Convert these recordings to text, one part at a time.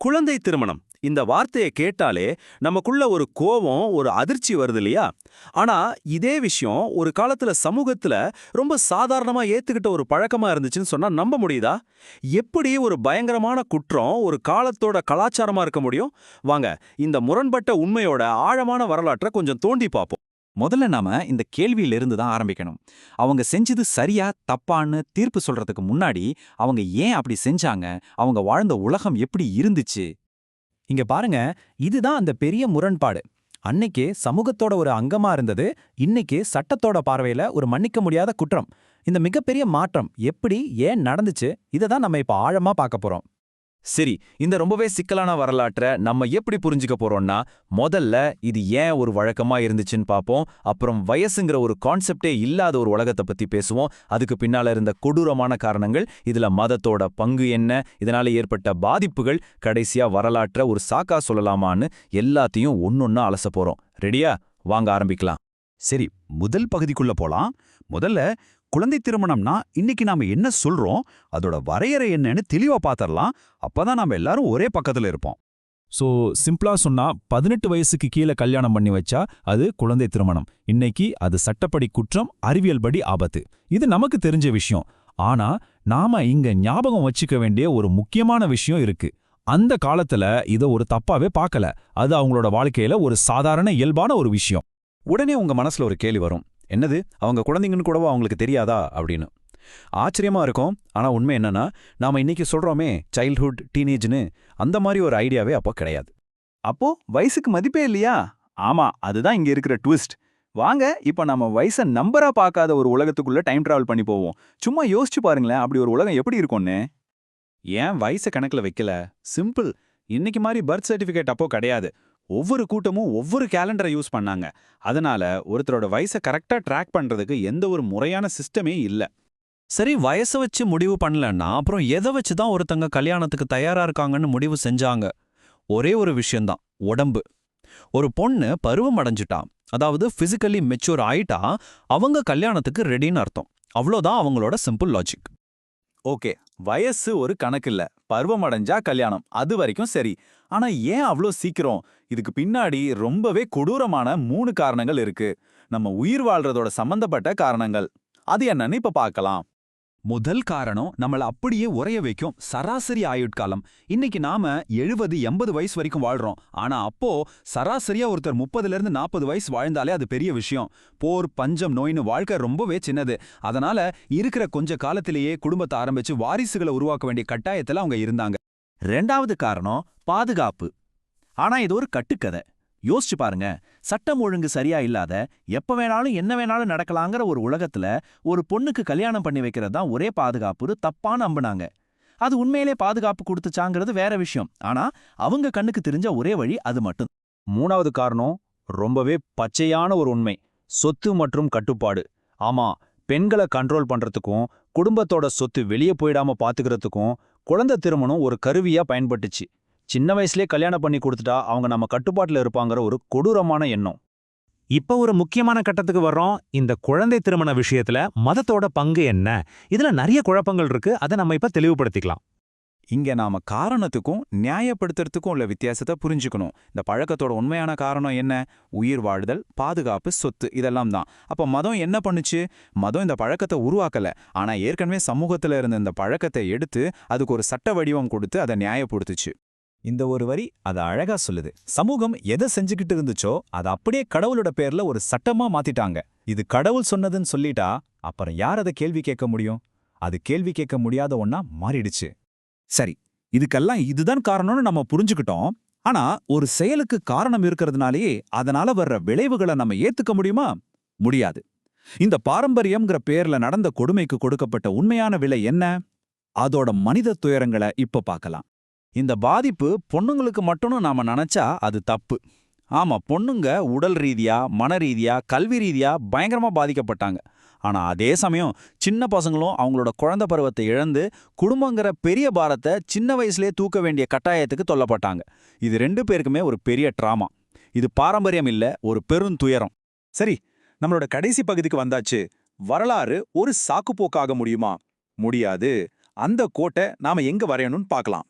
குழந்தை திருமணம். இந்த வார்த்தையை கேட்டாலே நமக்குள்ள ஒரு கோபம் ஒரு அதிர்ச்சி வருது இல்லையா? ஆனா இதே விஷயம் ஒரு காலத்துல சமூகத்துல ரொம்ப சாதாரணமா ஏத்துக்கிட்ட ஒரு பழக்கமா இருந்துச்சுன்னு சொன்னா நம்ப முடியுதா? எப்படி ஒரு பயங்கரமான குற்றம் ஒரு காலத்தோட கலாச்சாரமா இருக்க முடியும்? வாங்க இந்த முரண்பட்ட உண்மையோட ஆழமான வரலாற்றை கொஞ்சம் தோண்டி பார்ப்போம். முதல்ல நாம இந்த கேள்வியிலிருந்து தான் ஆரம்பிக்கணும். அவங்க செஞ்சது சரியா தப்பான்னு தீர்ப்பு சொல்றதுக்கு முன்னாடி அவங்க ஏன் அப்படி செஞ்சாங்க? அவங்க வாழ்ந்த உலகம் எப்படி இருந்துச்சு? இங்க பாருங்க இதுதான் அந்த பெரிய முரண்பாடு. அன்னைக்கு சமூகத்தோட ஒரு அங்கமா இருந்தது இன்னைக்கு சட்டத்தோட பார்வையில ஒரு மன்னிக்க முடியாத குற்றம். இந்த மிகப்பெரிய மாற்றம் எப்படி ஏன் நடந்துச்சு இதை தான் நம்ம இப்ப ஆழமா பார்க்க போறோம். சரி இந்த ரொம்பவே சிக்கலான வரலாற்றை நம்ம எப்படி புரிஞ்சுக்க போறோம்னா முதல்ல இது ஏன் ஒரு வழக்கமா இருந்துச்சுன்னு பார்ப்போம் அப்புறம் வயசுங்கிற ஒரு கான்செப்டே இல்லாத ஒரு உலகத்தை பத்தி பேசுவோம். அதுக்கு பின்னால இருந்த கொடூரமான காரணங்கள் இதுல மதத்தோட பங்கு என்ன இதனால ஏற்பட்ட பாதிப்புகள் கடைசியா வரலாற்ற ஒரு சாக்கா சொல்லலாமான்னு எல்லாத்தையும் ஒன்னொன்னா அலச போறோம். ரெடியா வாங்க ஆரம்பிக்கலாம். சரி முதல் பகுதிக்குள்ள போலாம். முதல்ல குழந்தை திருமணம்னா இன்னைக்கு நாம என்ன சொல்றோம் அதோட வரையறை என்னன்னு தெளிவா பாத்திரலாம். அப்பதான் நாம எல்லாரும் ஒரே பக்கத்துல இருப்போம். சோ சிம்பிளா சொன்னா பதினெட்டு வயசுக்கு கீழே கல்யாணம் பண்ணி வச்சா அது குழந்தை திருமணம். இன்னைக்கு அது சட்டப்படி குற்றம் அறிவியல் படி ஆபத்து. இது நமக்கு தெரிஞ்ச விஷயம். ஆனா நாம இங்க ஞாபகம் வச்சுக்க வேண்டிய ஒரு முக்கியமான விஷயம் இருக்கு. அந்த காலத்துல இத ஒரு தப்பாவே பார்க்கல அது அவங்களோட வாழ்க்கையில ஒரு சாதாரண இயல்பான ஒரு விஷயம். உடனே உங்க மனசுல ஒரு கேள்வி வரும். என்னது அவங்க குழந்தைங்கன்னு கூடவா அவங்களுக்கு தெரியாதா? அப்படின்னு. ஆச்சரியமா இருக்கும். ஆனா உண்மை என்னன்னா நாம இன்னைக்கு சொல்றோமே சைல்ட்ஹுட் டீனேஜ்னு அந்த மாதிரி ஒரு ஐடியாவே அப்போ கிடையாது. அப்போ வயசுக்கு மதிப்பே இல்லையா? ஆமா அதுதான் இங்க இருக்கிற ட்விஸ்ட் வாங்க இப்ப நம்ம வயசை நம்பரா பார்க்காத ஒரு உலகத்துக்குள்ள டைம் டிராவல் பண்ணி போவோம். சும்மா யோசிச்சு பாருங்களேன் அப்படி ஒரு உலகம் எப்படி இருக்கும்னு. ஏன் வயசை கணக்குல வைக்கல? சிம்பிள் இன்னைக்கு மாதிரி பர்த் சர்டிஃபிகேட் அப்போ கிடையாது. ஒவ்வொரு கூட்டமும் ஒவ்வொரு கேலண்டரை யூஸ் பண்ணாங்க. அதனால ஒருத்தரோட வயசை கரெக்டா ட்ராக் பண்றதுக்கு எந்த ஒரு முறையான சிஸ்டமே இல்ல. சரி வயசை வச்சு முடிவு பண்ணலன்னா அப்புறம் எதை வச்சு தான் ஒருத்தங்க கல்யாணத்துக்கு தயாரா இருக்காங்கன்னு முடிவு செஞ்சாங்க? ஒரே ஒரு விஷயந்தான் உடம்பு. ஒரு பொண்ணு பருவம் அடைஞ்சிட்டான் அதாவது ஃபிசிக்கலி மெச்சூர் ஆயிட்டா அவங்க கல்யாணத்துக்கு ரெடின்னு அர்த்தம். அவ்வளோதான் அவங்களோட சிம்பிள் லாஜிக் ஓகே வயசு ஒரு கணக்கு இல்ல பருவம் அடைஞ்சா கல்யாணம் அது வரைக்கும் சரி. ஆனா ஏன் அவ்ளோ சீக்கிரம்? இதுக்கு பின்னாடி ரொம்பவே கொடூரமான மூணு காரணங்கள் இருக்கு. நம்ம உயிர் வாழ்றதோட சம்பந்தப்பட்ட காரணங்கள். அது என்னன்னு இப்ப பார்க்கலாம். முதல் காரணம் நம்மள அப்படியே உறைய வைக்கும் சராசரி ஆயுட்காலம். இன்னைக்கு நாம எழுபது எண்பது வயசு வரைக்கும் வாழ்றோம். ஆனா அப்போ சராசரியா ஒருத்தர் முப்பதுல இருந்து நாற்பது வயசு வாழ்ந்தாலே அது பெரிய விஷயம். போர் பஞ்சம் நோயின்னு வாழ்க்கை ரொம்பவே சின்னது. அதனால இருக்கிற கொஞ்ச காலத்திலேயே குடும்பத்தை ஆரம்பிச்சு வாரிசுகளை உருவாக்க வேண்டிய கட்டாயத்துல அவங்க இருந்தாங்க. ரெண்டாவது காரணம் பாதுகாப்பு. ஆனா இது ஒரு கட்டுக்கதை. யோசிச்சு பாருங்க சட்டம் ஒழுங்கு சரியா இல்லாத எப்ப வேணாலும் என்ன வேணாலும் நடக்கலாங்கிற ஒரு உலகத்துல ஒரு பொண்ணுக்கு கல்யாணம் பண்ணி வைக்கிறது தான் ஒரே பாதுகாப்புன்னு தப்பான நம்பினாங்க. அது உண்மையிலே பாதுகாப்பு கொடுத்துச்சாங்கிறது வேற விஷயம். ஆனா அவங்க கண்ணுக்கு தெரிஞ்ச ஒரே வழி அது மட்டும். மூணாவது காரணம் ரொம்பவே பச்சையான ஒரு உண்மை. சொத்து மற்றும் கட்டுப்பாடு. ஆமா பெண்களை கண்ட்ரோல் பண்றதுக்கும் குடும்பத்தோட சொத்து வெளியே போயிடாம பாத்துக்கிறதுக்கும் குழந்தை திருமணம் ஒரு கருவியா பயன்பட்டுச்சு. சின்ன வயசுலயே கல்யாணம் பண்ணி கொடுத்துட்டா அவங்க நம்ம கட்டுப்பாட்டுல இருப்பாங்கிற ஒரு கொடூரமான எண்ணம். இப்ப ஒரு முக்கியமான கட்டத்துக்கு வர்றோம். இந்த குழந்தை திருமண விஷயத்துல மதத்தோட பங்கு என்ன? இதுல நிறைய குழப்பங்கள் இருக்கு. அதை நம்ம இப்ப தெளிவுபடுத்திக்கலாம். இங்க நாம காரணத்துக்கும் நியாயப்படுத்துறதுக்கும் உள்ள வித்தியாசத்தை புரிஞ்சுக்கணும். இந்த பழக்கத்தோட உண்மையான காரணம் என்ன? உயிர் வாழ்தல் பாதுகாப்பு சொத்து இதெல்லாம் தான். அப்ப மதம் என்ன பண்ணுச்சு? மதம் இந்த பழக்கத்தை உருவாக்கல. ஆனா ஏற்கனவே சமூகத்துல இருந்த இந்த பழக்கத்தை எடுத்து அதுக்கு ஒரு சட்ட வடிவம் கொடுத்து அதை நியாயப்படுத்துச்சு. இந்த ஒரு வரி அதை அழகா சொல்லுது. சமூகம் எதை செஞ்சுக்கிட்டு இருந்துச்சோ அதை அப்படியே கடவுளோட பேர்ல ஒரு சட்டமா மாத்திட்டாங்க. இது கடவுள் சொன்னதுன்னு சொல்லிட்டா அப்புறம் யார் அதை கேள்வி கேட்க முடியும்? அது கேள்வி கேட்க முடியாத ஒன்னா மாறிடுச்சு. சரி இதுக்கெல்லாம் இதுதான் காரணம்னு நம்ம புரிஞ்சுக்கிட்டோம். ஆனா ஒரு செயலுக்கு காரணம் இருக்கிறதுனாலேயே அதனால வர்ற விளைவுகளை நம்ம ஏத்துக்க முடியுமா? முடியாது. இந்த பாரம்பரியம்ங்கிற பேர்ல நடந்த கொடுமைக்கு கொடுக்கப்பட்ட உண்மையான விலை என்ன? அதோட மனித துயரங்களை இப்ப பார்க்கலாம். இந்த பாதிப்பு பொண்ணுங்களுக்கு மட்டும்னு நாம நினைச்சா அது தப்பு. ஆமா பொண்ணுங்க உடல் ரீதியா மன ரீதியா கல்வி ரீதியா பயங்கரமா பாதிக்கப்பட்டாங்க. ஆனா அதே சமயம் சின்ன பசங்களும் அவங்களோட குழந்த பருவத்தை இழந்து குடும்பங்கிற பெரிய பாரத்தை சின்ன வயசுலயே தூக்க வேண்டிய கட்டாயத்துக்கு தொல்லப்பட்டாங்க. இது ரெண்டு பேருக்குமே ஒரு பெரிய ட்ராமா. இது பாரம்பரியம் இல்ல ஒரு பெருந்துயரம் சரி நம்மளோட கடைசி பகுதிக்கு வந்தாச்சு. வரலாறு ஒரு சாக்குப்போக்காக முடியுமா? முடியாது. அந்த கோட்டை நாம எங்க வரையணும்னு பார்க்கலாம்.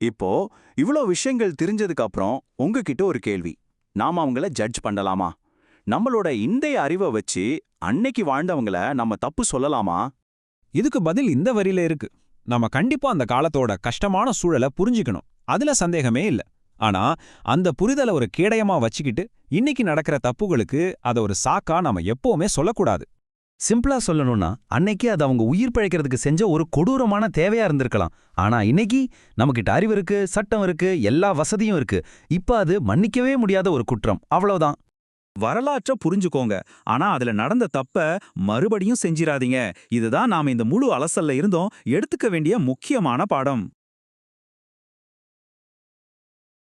இப்போ இவ்ளோ விஷயங்கள் தெரிஞ்சதுக்கு அப்புறம் உங்ககிட்ட ஒரு கேள்வி. நாம அவங்கள ஜட்ஜ் பண்ணலாமா? நம்மளோட இன்றைய அறிவை வச்சு அன்னைக்கு வாழ்ந்தவங்கள நம்ம தப்பு சொல்லலாமா? இதுக்கு பதில் இந்த வரியில இருக்கு. நம்ம கண்டிப்பா அந்த காலத்தோட கஷ்டமான சூழலை புரிஞ்சுக்கணும். அதுல சந்தேகமே இல்ல. ஆனா அந்த புரிதலை ஒரு கேடயமா வச்சுக்கிட்டு இன்னைக்கு நடக்கிற தப்புகளுக்கு அத ஒரு சாக்கா நாம எப்பவுமே சொல்லக்கூடாது. சிம்பிளா சொல்லணும்னா அன்னைக்கு அது அவங்க உயிர் பிழைக்கிறதுக்கு செஞ்ச ஒரு கொடூரமான தேவையா இருந்திருக்கலாம். ஆனா இன்னைக்கு நமக்கிட்ட அறிவு இருக்கு சட்டம் இருக்கு எல்லா வசதியும் இருக்கு. இப்ப அது மன்னிக்கவே முடியாத ஒரு குற்றம். அவ்வளவுதான். வரலாற்ற புரிஞ்சுக்கோங்க. ஆனா அதுல நடந்த தப்ப மறுபடியும் செஞ்சிராதீங்க. இதுதான் நாம இந்த முழு அலசல்ல இருந்தோம் எடுத்துக்க வேண்டிய முக்கியமான பாடம்.